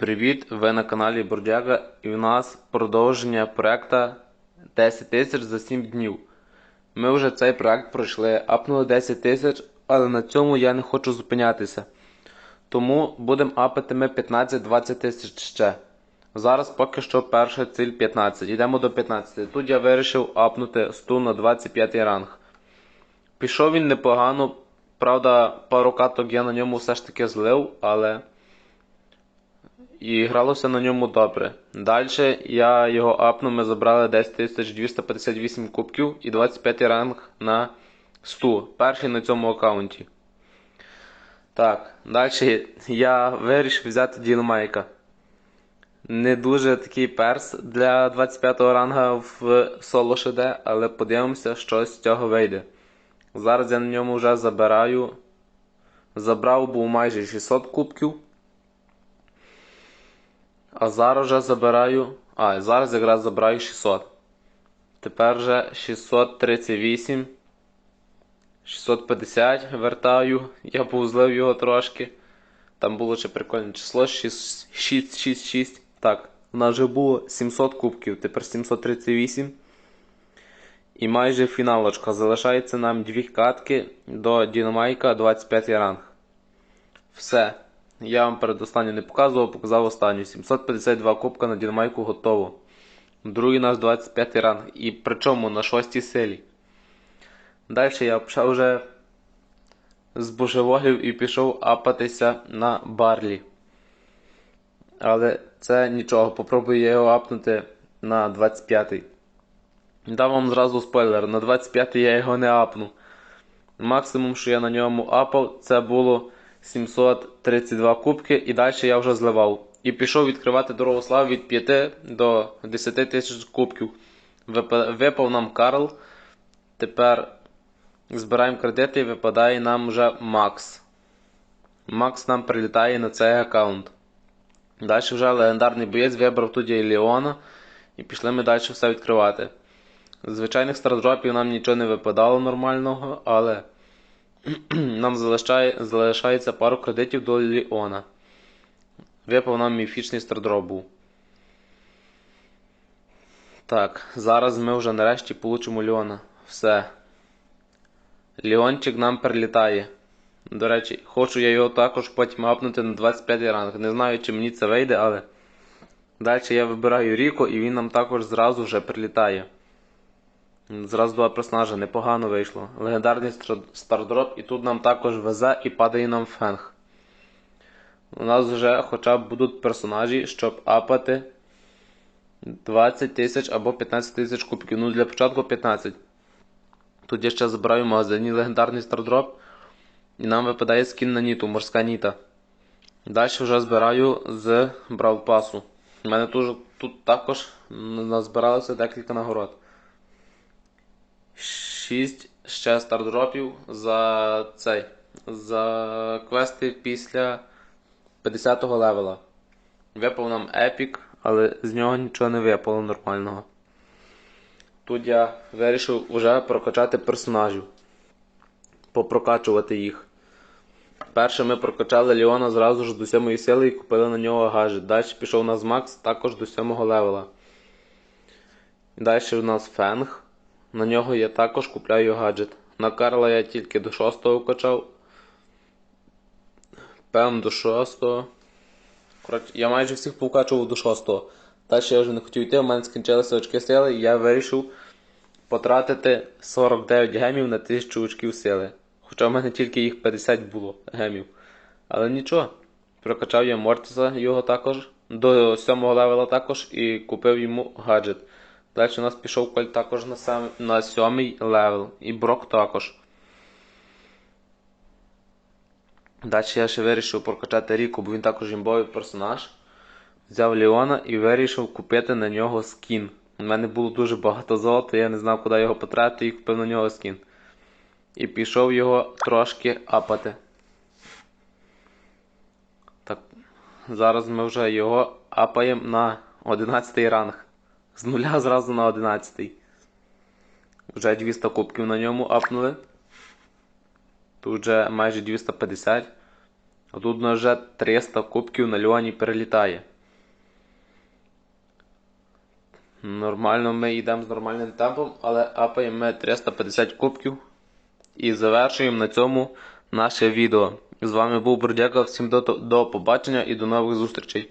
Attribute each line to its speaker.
Speaker 1: привіт! Ви на каналі Бродяга і в нас продовження проекта 10 тисяч за 7 днів. Ми вже цей проект пройшли, апнули 10 тисяч, але на цьому я не хочу зупинятися. Тому будемо апати ми 15-20 тисяч ще. Зараз поки що перша ціль 15. Йдемо до 15. Тут я вирішив апнути 100 на 25 ранг. Пішов він непогано, правда, пару каток я на ньому все ж таки злив, але і гралося на ньому добре. Далі я його апнув, ми забрали 10258 кубків і 25 ранг на 100. Перший на цьому аккаунті. Так, далі я вирішив взяти Дінамайка. Не дуже такий перс для 25 ранга в соло ШД, але подивимося, що з цього вийде. Зараз я на ньому вже забираю. Забрав був майже 600 кубків. А зараз вже забираю. А, зараз якраз забираю 600. Тепер вже 638. 650 вертаю. Я повзлив його трошки. Там було ще прикольне число 666. Так, у нас вже було 700 кубків, тепер 738. І майже фіналочка. Залишається нам дві катки до Дінамайка 25 ранг. Все. Я вам передостанню не показував, показав останню. 752 кубка на Дінамайку готово. Другий наш 25 ранг. І причому на 6 силі. Далі я почав вже з божеволів і пішов апатися на барлі. Але це нічого, попробую його апнути на 25-й. Дам вам зразу спойлер, на 25-й я його не апну. Максимум, що я на ньому апав, це було 732 кубки, і далі я вже зливав. І пішов відкривати дорогу слави від 5 до 10 тисяч кубків. Випав нам Карл. Тепер збираємо кредити і випадає нам вже Макс. Макс нам прилітає на цей аккаунт. Далі вже легендарний боєць вибрав тоді Леона. І пішли ми далі все відкривати. Звичайних стардропів нам нічого не випадало нормального, але нам залишає, залишається пару кредитів до Ліона. Випав нам міфічний стардроп був. Так, зараз ми вже нарешті получимо Ліона. Все. Ліончик нам прилітає. До речі, хочу я його також потім апнути на 25 ранг. Не знаю, чи мені це вийде, але. Далі я вибираю Ріко і він нам також зразу вже прилітає. Зразу два персонажа непогано вийшло. Легендарний стардроп, і тут нам також везе і падає нам фенг. У нас вже хоча б будуть персонажі, щоб апати 20 тисяч або 15 тисяч кубків. Ну для початку 15. Тут я ще забираю в магазині легендарний стардроп. І нам випадає скін на Ніту, морська Ніта. Далі вже збираю з Бравпасу. У мене тут, тут також назбиралося декілька нагород. 6 ще стардропів за цей. За квести після 50-го левела. Випав нам епік, але з нього нічого не випало нормального. Тут я вирішив вже прокачати персонажів. Попрокачувати їх. Перше ми прокачали Леона зразу ж до 7 сили і купили на нього гаджет. Далі пішов у нас Макс також до 7 левела. Далі у нас Фенг. На нього я також купляю гаджет. На Карла я тільки до 6 качав. Певно до 6. Коротше, я майже всіх покачував до 6. Далі я вже не хотів йти, у мене скінчилися очки сили, і я вирішив потратити 49 гемів на 1000 очків сили. Хоча в мене тільки їх 50 було гемів. Але нічого. Прокачав я Мортіса його також. До 7 левела також і купив йому гаджет. Далі у нас пішов Коль також на сам, на 7 левел. І Брок також. Далі я ще вирішив прокачати Ріку, бо він також імбовий персонаж. Взяв Леона і вирішив купити на нього скін. У мене було дуже багато золота, я не знав, куди його потратити і купив на нього скін. І пішов його трошки апати. Так, Зараз ми вже його апаємо на 11 ранг. З нуля зразу на 11. Вже 200 кубків на ньому апнули. Тут вже майже 250. А тут у нас вже 300 кубків на Льоні перелітає. Нормально ми йдемо з нормальним темпом, але апаємо ми 350 кубків. І завершуємо на цьому наше відео. З вами був Бродяков. Всім до, до побачення і до нових зустрічей.